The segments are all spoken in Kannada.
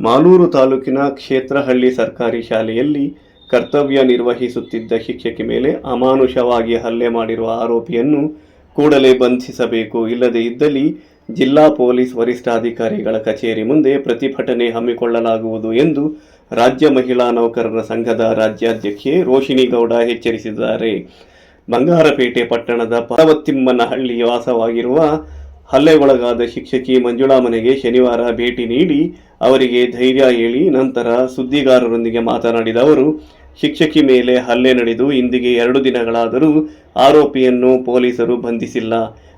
ಮಾಲೂರು ತಾಲೂಕಿನ ಕ್ಷೇತ್ರಹಳ್ಳಿ ಸರ್ಕಾರಿ ಶಾಲೆಯಲ್ಲಿ ಕರ್ತವ್ಯ ನಿರ್ವಹಿಸುತ್ತಿದ್ದ ಶಿಕ್ಷಕಿ ಮೇಲೆ ಅಮಾನುಷವಾಗಿ ಹಲ್ಲೆ ಮಾಡಿರುವ ಆರೋಪಿಯನ್ನು ಕೂಡಲೇ ಬಂಧಿಸಬೇಕು. ಇಲ್ಲದೇ ಇದ್ದಲ್ಲಿ ಜಿಲ್ಲಾ ಪೊಲೀಸ್ ವರಿಷ್ಠಾಧಿಕಾರಿಗಳ ಕಚೇರಿ ಮುಂದೆ ಪ್ರತಿಭಟನೆ ಹಮ್ಮಿಕೊಳ್ಳಲಾಗುವುದು ಎಂದು ರಾಜ್ಯ ಮಹಿಳಾ ನೌಕರರ ಸಂಘದ ರಾಜ್ಯಾಧ್ಯಕ್ಷೆ ರೋಶಿನಿ ಗೌಡ ಎಚ್ಚರಿಸಿದ್ದಾರೆ. ಬಂಗಾರಪೇಟೆ ಪಟ್ಟಣದ ಪರವತ್ತಿಮ್ಮನಹಳ್ಳಿ ವಾಸವಾಗಿರುವ ಹಲ್ಲೆಗೊಳಗಾದ ಶಿಕ್ಷಕಿ ಮಂಜುಳಾ ಮನೆಗೆ ಶನಿವಾರ ಭೇಟಿ ನೀಡಿ ಅವರಿಗೆ ಧೈರ್ಯ ಹೇಳಿ ನಂತರ ಸುದ್ದಿಗಾರರೊಂದಿಗೆ ಮಾತನಾಡಿದ ಅವರು, ಶಿಕ್ಷಕಿ ಮೇಲೆ ಹಲ್ಲೆ ನಡೆದು ಇಂದಿಗೆ ಎರಡು ದಿನಗಳಾದರೂ ಆರೋಪಿಯನ್ನು ಪೊಲೀಸರು ಬಂಧಿಸಿಲ್ಲ.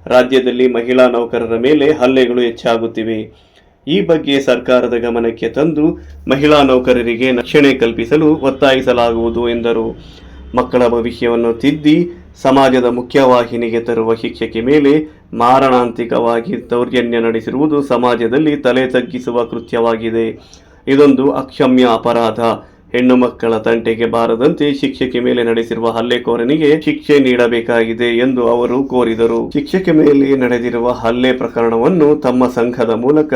ರಾಜ್ಯದಲ್ಲಿ ಮಹಿಳಾ ನೌಕರರ ಮೇಲೆ ಹಲ್ಲೆಗಳು ಹೆಚ್ಚಾಗುತ್ತಿವೆ. ಈ ಬಗ್ಗೆ ಸರ್ಕಾರದ ಗಮನಕ್ಕೆ ತಂದು ಮಹಿಳಾ ನೌಕರರಿಗೆ ರಕ್ಷಣೆ ಕಲ್ಪಿಸಲು ಒತ್ತಾಯಿಸಲಾಗುವುದು ಎಂದರು. ಮಕ್ಕಳ ಭವಿಷ್ಯವನ್ನು ತಿದ್ದಿ ಸಮಾಜದ ಮುಖ್ಯವಾಹಿನಿಗೆ ತರುವ ಶಿಕ್ಷಕಿ ಮೇಲೆ ಮಾರಣಾಂತಿಕವಾಗಿ ದೌರ್ಜನ್ಯ ನಡೆಸಿರುವುದು ಸಮಾಜದಲ್ಲಿ ತಲೆ ತಗ್ಗಿಸುವ ಕೃತ್ಯವಾಗಿದೆ. ಇದೊಂದು ಅಕ್ಷಮ್ಯ ಅಪರಾಧ. ಹೆಣ್ಣು ಮಕ್ಕಳ ತಂಟೆಗೆ ಬಾರದಂತೆ ಶಿಕ್ಷಕಿ ಮೇಲೆ ನಡೆಸಿರುವ ಹಲ್ಲೆಕೋರನಿಗೆ ಶಿಕ್ಷೆ ನೀಡಬೇಕಾಗಿದೆ ಎಂದು ಅವರು ಕೋರಿದರು. ಶಿಕ್ಷಕಿ ಮೇಲೆ ನಡೆದಿರುವ ಹಲ್ಲೆ ಪ್ರಕರಣವನ್ನು ತಮ್ಮ ಸಂಘದ ಮೂಲಕ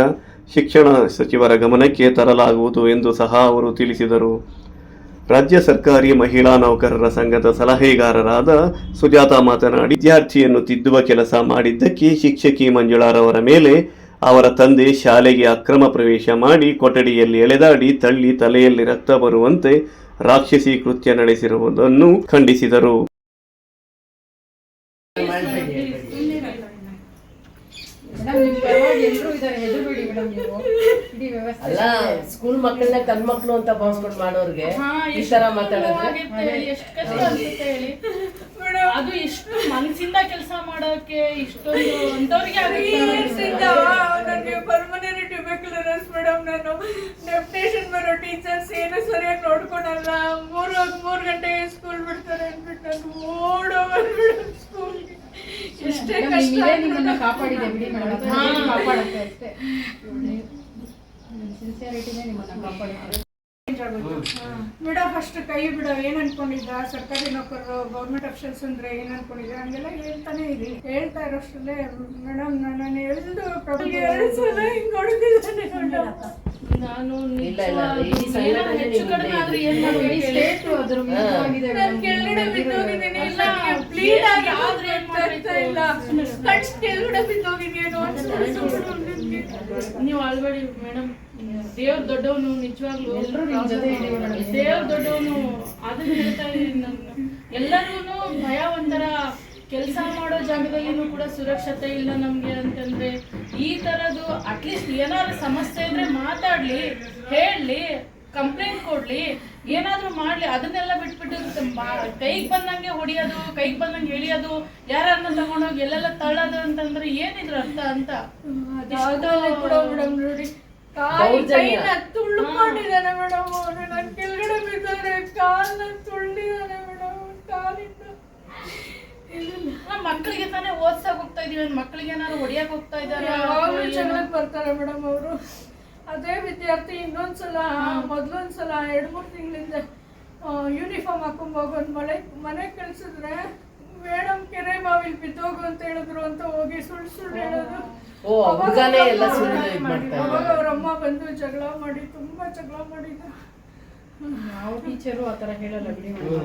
ಶಿಕ್ಷಣ ಸಚಿವರ ಗಮನಕ್ಕೆ ತರಲಾಗುವುದು ಎಂದು ಸಹ ಅವರು ತಿಳಿಸಿದರು. ರಾಜ್ಯ ಸರ್ಕಾರಿ ಮಹಿಳಾ ನೌಕರರ ಸಂಘದ ಸಲಹೆಗಾರರಾದ ಸುಜಾತ ಮಾತನಾಡಿ, ವಿದ್ಯಾರ್ಥಿಯನ್ನು ತಿದ್ದುವ ಕೆಲಸ ಮಾಡಿದ್ದಕ್ಕೆ ಶಿಕ್ಷಕಿ ಮಂಜುಳಾರವರ ಮೇಲೆ ಅವರ ತಂದೆ ಶಾಲೆಗೆ ಅಕ್ರಮ ಪ್ರವೇಶ ಮಾಡಿ ಕೊಠಡಿಯಲ್ಲಿ ಎಳೆದಾಡಿ ತಳ್ಳಿ ತಲೆಯಲ್ಲಿ ರಕ್ತ ಬರುವಂತೆ ರಾಕ್ಷಸಿ ಕೃತ್ಯ ನಡೆಸಿರುವುದನ್ನು ಖಂಡಿಸಿದರು. ಮೇಡಮ್ ನಿಮ್ ಪರವಾಗಿ ಎಲ್ರು ಹೆದರ್ಬೇಡಿ ಮೇಡಮ್ ನೀವು. ಇಡೀ ವ್ಯವಸ್ಥೆ ಅಲ್ಲ ಸ್ಕೂಲ್ ಮಕ್ಕಳನ್ನ ತನ್ನ ಮಕ್ಕಳು ಅಂತ ಭಾವಿಸ್ಕೊಂಡು ಮಾಡೋರ್ಗೆ ಹಾ, ಈ ಎಷ್ಟು ತರ ಮಾತಾಡೋದು? ನೋವಾಗಿರುತ್ತೆ ಹೇಳಿ, ಎಷ್ಟು ಕಷ್ಟ ಅನ್ಸುತ್ತೆ ಹೇಳಿ. ಅದು ಇಷ್ಟು ಮನಸ್ಸಿಂದ ಕೆಲಸ ಮಾಡೋಕೆ ಇಷ್ಟೊಂದು ಅಂತವ್ರಿಗೆ ನನಗೆ ನಾನು ಡೆಪ್ಟೇಷನ್ ಬರೋ ಟೀಚರ್ಸ್ ಏನು ಸರಿಯಾಗಿ ನೋಡ್ಕೊಳಲ್ಲ. ಮೂರು ಮೂರು ಗಂಟೆ ಸ್ಕೂಲ್ ಬಿಡ್ತಾರೆ ಅಂದ್ಬಿಟ್ಟು ನಾನು ಸ್ಕೂಲ್ಗೆ ಎಷ್ಟೇ ಮೇಡಮ್, ಕಷ್ಟ ನೀವೇ ನಿಮ್ಮನ್ನ ಕಾಪಾಡಿದೆ ಬಿಡಿ ಮೇಡಮ್. ಕಾಪಾಡುತ್ತೆ ಅಷ್ಟೇ. ಸಿನ್ಸಿಯಾರಿಟಿನೇ ನಿಮ್ಮನ್ನ ಕಾಪಾಡುತ್ತೆ. ಬಿಡ ಫಸ್ಟ್ ಕೈ ಬಿಡ ಏನ್ ಅನ್ಕೊಂಡಿದ್ದ? ಸರ್ಕಾರಿ ನೌಕರರು ಗೌರ್ಮೆಂಟ್ ಅಫಿಷಿಯಲ್ಸ್ ಅಂದ್ರೆ ಏನ್ ಅನ್ಕೊಂಡಿದ್ದ ಹಂಗೆಲ್ಲ ಹೇಳ್ತಾನೆ ಇರಿ ಹೇಳ್ತಾ ಇರೋಷ್ಟಲ್ಲೇ ಮೇಡಮ್ ನಾನು ಎಲ್ಲೂ ಎರಡು ಸಲ ಹಿಂಗ್ ಹೊಡೆದಿದ್ದಾನೆ ನಾನು ಹೆಚ್ಚು ಕಡಿಮೆ ಆದ್ರೆ ಏನ್ ಇಡೀ ಸ್ಟೇಟ್ ಅದ್ರ ಬಿದ್ದೋಗಿದ್ದೀನಿ. ಇಲ್ಲ ಆಗಿ ಆದ್ರೆ ಏನ್ ನೀವು ಆಲ್ರೆಡಿ ಮೇಡಮ್ ದೇವ್ರ ದೊಡ್ಡವನು ನಿಜವಾಗ್ಲೂ. ದೇವ್ರ ದೊಡ್ಡವನು ಅದನ್ನ ಹೇಳ್ತಾ ಇದೀನಿ ನಾನು ಎಲ್ಲರಿಗೂ ಭಯ ಒಂಥರ ಕೆಲಸ ಮಾಡೋ ಜಾಗದಲ್ಲಿನೂ ಕೂಡ ಸುರಕ್ಷತೆ ಇಲ್ಲ ನಮ್ಗೆ ಅಂತಂದ್ರೆ ಈ ತರದ್ದು ಅಟ್ಲೀಸ್ಟ್ ಏನಾದ್ರು ಸಮಸ್ಯೆ ಇದ್ರೆ ಮಾತಾಡ್ಲಿ ಹೇಳಲಿ ಕಂಪ್ಲೇಂಟ್ ಕೊಡ್ಲಿ ಏನಾದ್ರೂ ಮಾಡ್ಲಿ ಅದನ್ನೆಲ್ಲ ಬಿಟ್ಬಿಟ್ಟು ಕೈಗೆ ಬಂದಂಗೆ ಹೊಡಿಯೋದು ಕೈಗ್ ಬಂದಂಗೆ ಎಳಿಯೋದು ಯಾರನ್ನ ತಗೊಂಡೋಗಿ ಎಲ್ಲೆಲ್ಲ ತಳ್ಳೋದು ಅಂತಂದ್ರೆ ಏನಿದ್ರು ಅರ್ಥ ಅಂತ? ನೋಡಿ. ಕೈನ ತುಳ್ಕೊಂಡಿದ್ದಾನೆ ಮೇಡಮ್ ಕೆಳಗಡೆ ಕಾಲ್ನ ಮೇಡಮ್ ಕಾಲಿಂದ. ತಾನೇ ಓದ್ಸಕ್ ಹೋಗ್ತಾ ಇದೀವಿ ಮಕ್ಳಿಗೆ ಏನಾದ್ರು ಹೊಡಿಯಕ್ ಹೋಗ್ತಾ ಚೆನ್ನಾಗಿ ಬರ್ತಾರೆ ಮೇಡಮ್ ಅವರು. ಅದೇ ವಿದ್ಯಾರ್ಥಿ ಇನ್ನೊಂದ್ಸಲ ಮೊದಲೊಂದ್ಸಲ ಎರಡು ಮೂರು ತಿಂಗಳಿಂದ ಯೂನಿಫಾರ್ಮ್ ಹಾಕೊಂಡ್ ಹೋಗೋದ್ ಮಳೆ ಮನೆ ಕಳ್ಸಿದ್ರೆ ಮೇಡಮ್ ಕೆರೆ ಬಾವಿಲ್ ಬಿದ್ದೋಗು ಅಂತ ಹೇಳಿದ್ರು ಅಂತ ಹೋಗಿ ಸುಳ್ಳು ಸುಳ್ಳು ಹೇಳೋದು. ಅವಾಗ ಅವ್ರಮ್ಮ ಬಂದು ಜಗಳ ಮಾಡಿ ತುಂಬಾ ಜಗಳ ಮಾಡಿದ್ರು. ಯಾವ ಟೀಚರು ಆತರ ಹೇಳಲ್ಲ ಬಿಡಿ ನೀವು